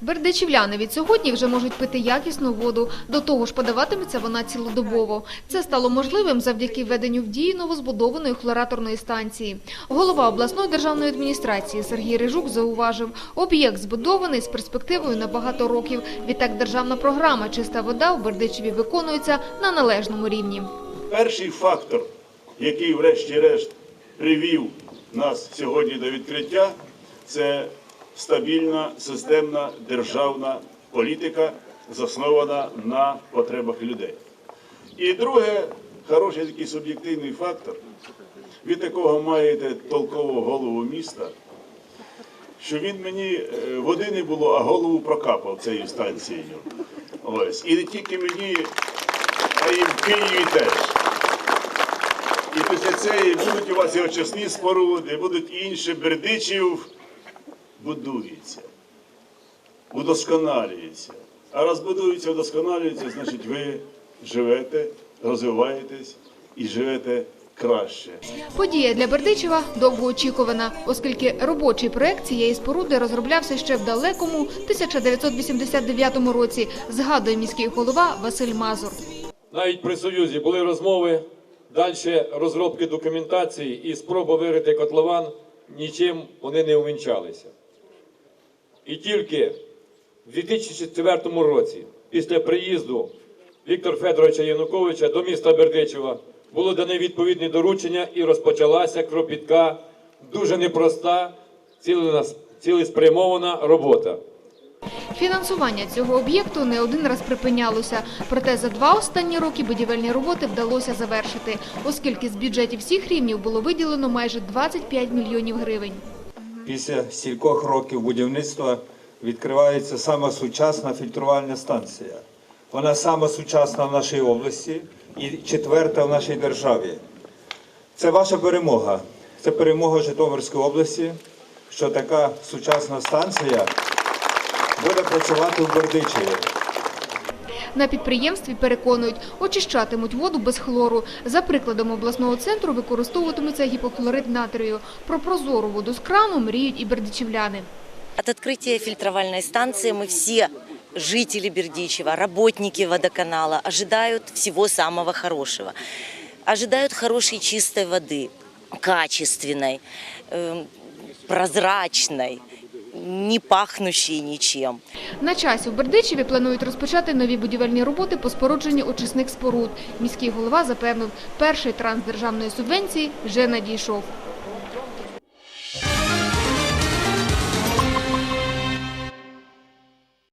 Бердичівляни від сьогодні вже можуть пити якісну воду. До того ж, подаватиметься вона цілодобово. Це стало можливим завдяки введенню в дію новозбудованої хлораторної станції. Голова обласної державної адміністрації Сергій Рижук зауважив, об'єкт збудований з перспективою на багато років. Відтак державна програма «Чиста вода» в Бердичеві виконується на належному рівні. Перший фактор, який врешті-решт привів нас сьогодні до відкриття, це стабільна системна державна політика, заснована на потребах людей. І друге, хороший такий суб'єктивний фактор, від такого маєте толкового голову міста, що він мені е, води не було, а голову прокапав цією станцією. Ось. І не тільки мені, а й в Києві теж. І після цієї будуть у вас і очисні споруди, будуть інші бердичів, будується, удосконалюється. А раз будується, удосконалюється, значить ви живете, розвиваєтесь і живете краще. Подія для Бердичева довгоочікувана, оскільки робочий проект цієї споруди розроблявся ще в далекому 1989 році, згадує міський голова Василь Мазур. Навіть при Союзі були розмови, далі розробки документації і спроба вирити котлован, нічим вони не увінчалися. І тільки в 2004 році, після приїзду Віктора Федоровича Януковича до міста Бердичева, було дане відповідне доручення і розпочалася кропітка, дуже непроста, цілеспрямована робота. Фінансування цього об'єкту не один раз припинялося. Проте за два останні роки будівельні роботи вдалося завершити, оскільки з бюджетів всіх рівнів було виділено майже 25 мільйонів гривень. Після стількох років будівництва відкривається сама сучасна фільтрувальна станція. Вона сама сучасна в нашій області і четверта в нашій державі. Це ваша перемога. Це перемога Житомирської області, що така сучасна станція буде працювати в Бердичеві. На підприємстві переконують, очищатимуть воду без хлору. За прикладом обласного центру використовуватиметься гіпохлорид натрію. Про прозору воду з крану мріють і бердичівляни. От открытия фильтровальной станции мы все жители Бердичева, работники водоканала ожидают всего самого хорошего. Ожидают хорошей чистой воды, качественной, эм, прозрачной, не пахнущі ничем. На часі у Бердичеві планують розпочати нові будівельні роботи по спорудженню очисних споруд. Міський голова запевнив, перший транс державної субвенції вже надійшов.